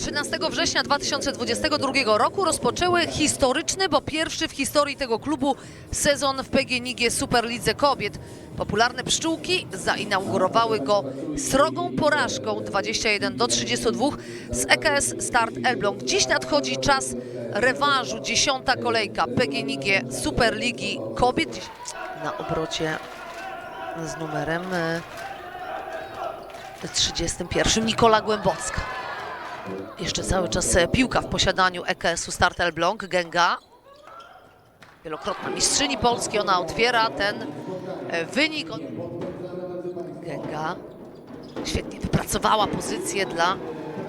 13 września 2022 roku rozpoczęły historyczny, bo pierwszy w historii tego klubu sezon w PGNiG Superlidze Kobiet. Popularne pszczółki zainaugurowały go srogą porażką 21 do 32 z EKS Start Elbląg. Dziś nadchodzi czas rewanżu, dziesiąta kolejka PGNiG Superligi Kobiet. Na obrocie z numerem e, 31 Nikola Głębocka. Jeszcze cały czas e, piłka w posiadaniu EKS-u Start Elbląg, Gęga. Wielokrotna mistrzyni Polski, ona otwiera ten e, wynik. Gęga świetnie wypracowała pozycję dla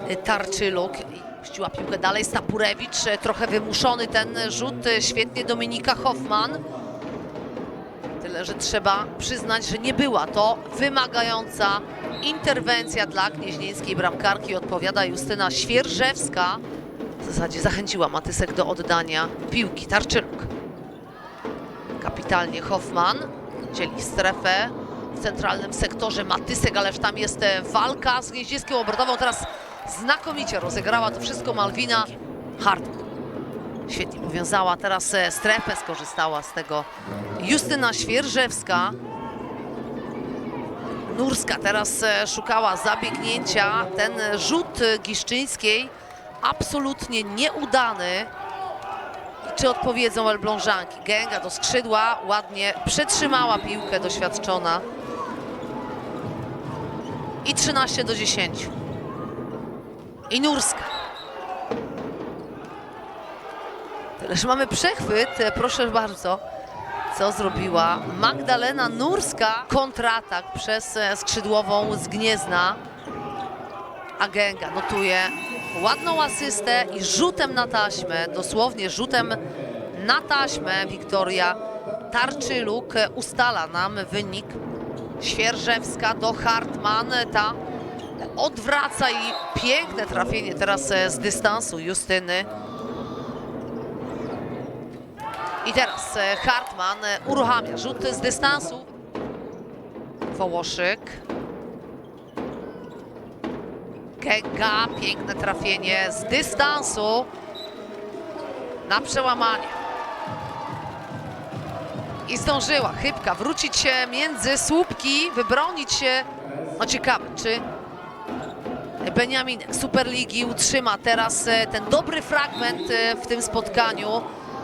e, Tarczyluk. i Puściła piłkę dalej, Stapurewicz, trochę wymuszony ten rzut, świetnie Dominika Hoffman. Tyle, że trzeba przyznać, że nie była to wymagająca interwencja dla gnieźnieńskiej bramkarki. Odpowiada Justyna Świerżewska. W zasadzie zachęciła Matysek do oddania piłki. Tarczyluk. Kapitalnie Hoffman. Dzieli strefę w centralnym sektorze Matysek, ależ tam jest e, walka z gnieźnieńską obrotową. Teraz znakomicie rozegrała to wszystko Malwina Hartman. Świetnie powiązała teraz e, strefę, skorzystała z tego Justyna Świerżewska. Nurska teraz e, szukała zabiegnięcia. Ten rzut e, Giszczyńskiej absolutnie nieudany. Czy odpowiedzą Elblążanki? Gęga do skrzydła, ładnie przetrzymała piłkę doświadczona. I 13 do 10. I Nurska. Tyle, że mamy przechwyt, e, proszę bardzo, co zrobiła Magdalena Nurska. Kontratak przez e, skrzydłową z Gniezna. A Gęga notuje ładną asystę i rzutem na taśmę, dosłownie rzutem na taśmę Wiktoria Tarczyluk ustala nam wynik. Świerżewska do Hartman, ta odwraca i piękne trafienie teraz e, z dystansu Justyny. I teraz e, Hartman e, uruchamia rzut z dystansu. Wołoszyk. Gęga, piękne trafienie z dystansu na przełamanie. I zdążyła Chybka wrócić się między słupki, wybronić się. No ciekawe, czy Beniamin Superligi utrzyma teraz e, ten dobry fragment w tym spotkaniu.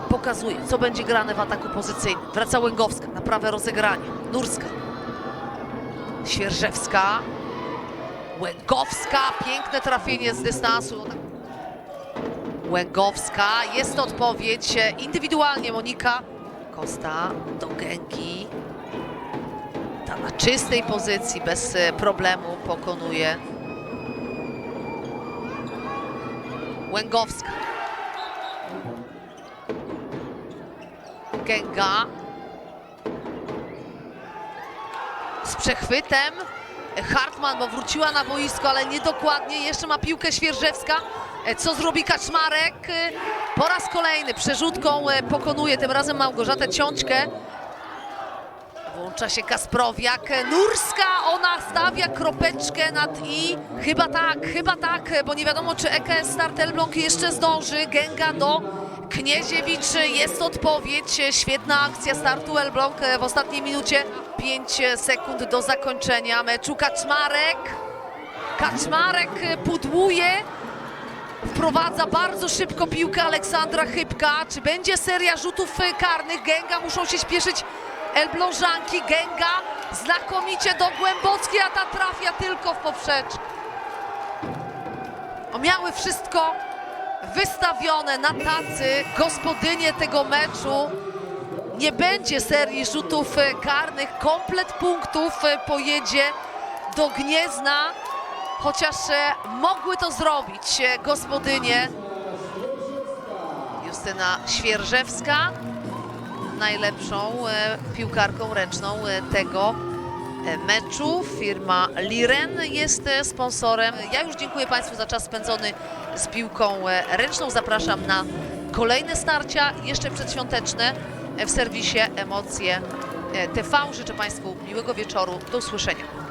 Pokazuje, co będzie grane w ataku pozycyjnym. Wraca Łęgowska na prawe rozegranie. Nurska. Świerżewska. Łęgowska. Piękne trafienie z dystansu. Łęgowska. Jest odpowiedź indywidualnie Monika. Kosta do Gęgi. Ta na czystej pozycji, bez problemu pokonuje Łęgowska. Gęga. Z przechwytem. Hartman, bo wróciła na boisko, ale niedokładnie. Jeszcze ma piłkę Świerżewska. E, Co zrobi Kaczmarek? E, Po raz kolejny przerzutką e, pokonuje tym razem Małgorzatę Ciąćkę. Włącza się Kasprowiak. Nurska, ona stawia kropeczkę nad i. Chyba tak, chyba tak, bo nie wiadomo, czy EKS Start Elbląg jeszcze zdąży. Gęga do Knieziewicz. Jest odpowiedź. Świetna akcja startu Elbląg w ostatniej minucie. 5 sekund do zakończenia meczu. Kaczmarek. Kaczmarek pudłuje. Wprowadza bardzo szybko piłkę Aleksandra Chybka. Czy będzie seria rzutów karnych? Gęga muszą się śpieszyć Elblążanki. Gęga znakomicie do Głębockiej, a ta trafia tylko w poprzeczkę. Miały wszystko wystawione na tacy gospodynie tego meczu. Nie będzie serii rzutów e, karnych. Komplet punktów e, pojedzie do Gniezna. Chociaż e, mogły to zrobić gospodynie. Justyna Świerżewska, najlepszą piłkarką ręczną tego meczu. Firma Liren jest sponsorem. Ja już dziękuję Państwu za czas spędzony z piłką e, ręczną. Zapraszam na kolejne starcia, jeszcze przedświąteczne e, w serwisie Emocje e, TV. Życzę Państwu miłego wieczoru. Do usłyszenia.